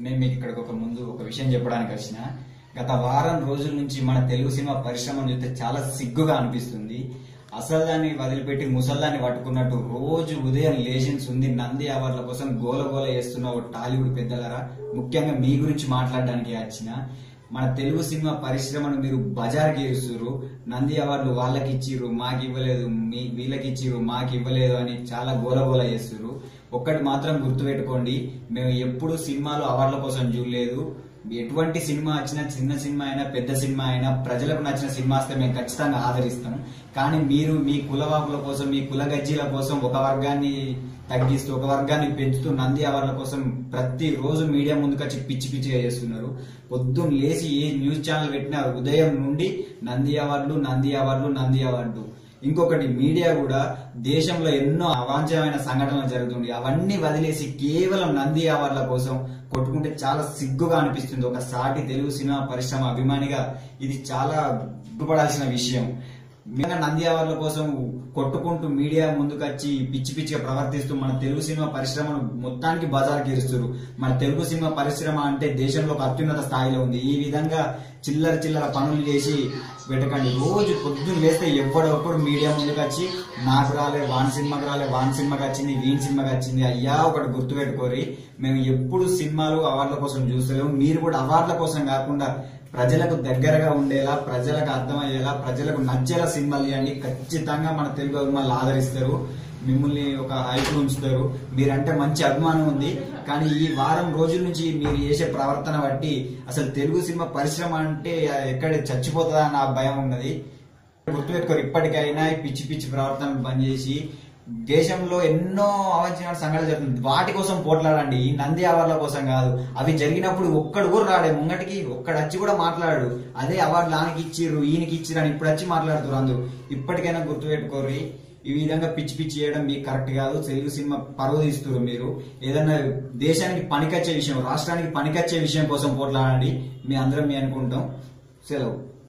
నేను మీకు ఇక్కడికి ఒక ముందు ఒక విషయం చెప్పడానికి వచ్చిన. గత వారం రోజుల నుంచి మన తెలుగు సినిమా పరిశ్రమను చూస్తే చాలా సిగ్గుగా అనిపిస్తుంది. అసలు దాన్ని వదిలిపెట్టి ముసల్దాన్ని పట్టుకున్నట్టు రోజు ఉదయం లేషన్స్ ఉంది. నంది అవార్డుల కోసం గోల గోల చేస్తున్న ఒక టాలీవుడ్ పెద్దలరా ముఖ్యంగా మీ గురించి మాట్లాడడానికి వచ్చిన. మన తెలుగు సినిమా పరిశ్రమను మీరు బజార్కి ఇస్తున్నారు నంది అవార్డులు వాళ్ళకి ఇచ్చిర్రు మాకు ఇవ్వలేదు మీ వీళ్ళకి ఇచ్చిర్రు మాకు ఇవ్వలేదు అని చాలా గోల చేస్తున్నారు ఒక్కటి మాత్రం గుర్తుపెట్టుకోండి మేము ఎప్పుడు సినిమాలు అవార్డుల కోసం చూడలేదు. ఎటువంటి సినిమా వచ్చినా చిన్న సినిమా అయినా పెద్ద సినిమా అయినా ప్రజలకు నచ్చిన సినిమా వస్తే మేము ఖచ్చితంగా ఆదరిస్తాం. కానీ మీరు మీ కులవాకుల కోసం మీ కుల గజ్జీల కోసం ఒక వర్గాన్ని తగ్గిస్తూ ఒక వర్గాన్ని పెంచుతూ నంది అవార్డుల కోసం ప్రతి రోజు మీడియా ముందుకు వచ్చి పిచ్చి పిచ్చిగా చేస్తున్నారు. పొద్దున్న లేచి ఏ న్యూస్ ఛానల్ పెట్టినా ఉదయం నుండి నంది అవార్డులు నంది అవార్డులు నంది అవార్డు ఇంకొకటి మీడియా కూడా దేశంలో ఎన్నో అవాంఛమైన సంఘటనలు జరుగుతుంది అవన్నీ వదిలేసి కేవలం నంది అవార్డుల కోసం కొట్టుకుంటే చాలా సిగ్గుగా అనిపిస్తుంది. ఒక సాటి తెలుగు సినిమా పరిశ్రమ అభిమానిగా ఇది చాలా గుర్తుపడాల్సిన విషయం. నంది అవార్డుల కోసం కొట్టుకుంటూ మీడియా ముందుకొచ్చి పిచ్చి పిచ్చిగా ప్రవర్తిస్తూ మన తెలుగు సినిమా పరిశ్రమను మొత్తానికి బజార్కి గీరుస్తారు మన తెలుగు సినిమా పరిశ్రమ అంటే దేశంలో ఒక అత్యున్నత స్థాయిలో ఉంది. ఈ విధంగా చిల్లర చిల్లర పనులు చేసి పెట్టకండి రోజు పొద్దున్న లేస్తే ఎప్పుడప్పుడు మీడియా ముందుకొచ్చి నాకు రాలే వాన్ సినిమాకి రాలే వాన్ సినిమాకి వచ్చింది వీన్ సినిమాకి వచ్చింది అయ్యా ఒకటి గుర్తు పెట్టుకోరి మేము ఎప్పుడు సినిమాలు అవార్డుల కోసం చూస్తలేము. మీరు కూడా అవార్డుల కోసం కాకుండా ప్రజలకు దగ్గరగా ఉండేలా ప్రజలకు అర్థమయ్యేలా ప్రజలకు నచ్చేలా సినిమాలు తీయండి. ఖచ్చితంగా మన తెలుగు అభిమానులు ఆదరిస్తారు. మిమ్మల్ని ఒక హైపు ఉంచుతారు. మీరంటే మంచి అభిమానం ఉంది. కానీ ఈ వారం రోజుల నుంచి మీరు చేసే ప్రవర్తన బట్టి అసలు తెలుగు సినిమా పరిశ్రమ అంటే ఎక్కడ చచ్చిపోతుందా అన్న భయం ఉన్నది. గుర్తుపెట్టుకోరు. ఇప్పటికైనా పిచ్చి పిచ్చి ప్రవర్తన బంద్ చేసి దేశంలో ఎన్నో అవాంఛనీయ సంఘటనలు జరుగుతుంది వాటి కోసం పోట్లాడండి. ఈ నంది అవార్డుల కోసం కాదు. అవి జరిగినప్పుడు ఒక్కడు కూడా రాడే ముంగటికి ఒక్కడు వచ్చి కూడా మాట్లాడు. అదే అవార్డులు ఆయనకి ఇచ్చిర్రు ఈయనకి ఇచ్చిర్రు అని ఇప్పుడు వచ్చి మాట్లాడుతున్నారు అందరూ. ఇప్పటికైనా గుర్తుపెట్టుకోర్రి. ఈ విధంగా పిచ్చి పిచ్చి చేయడం మీకు కరెక్ట్ కాదు. తెలుగు సినిమా పరువు తీస్తున్నారు మీరు. ఏదైనా దేశానికి పనికొచ్చే విషయం రాష్ట్రానికి పనికొచ్చే విషయం కోసం పోట్లాడండి. మీ అందరం మీ అనుకుంటాం. సెలవు.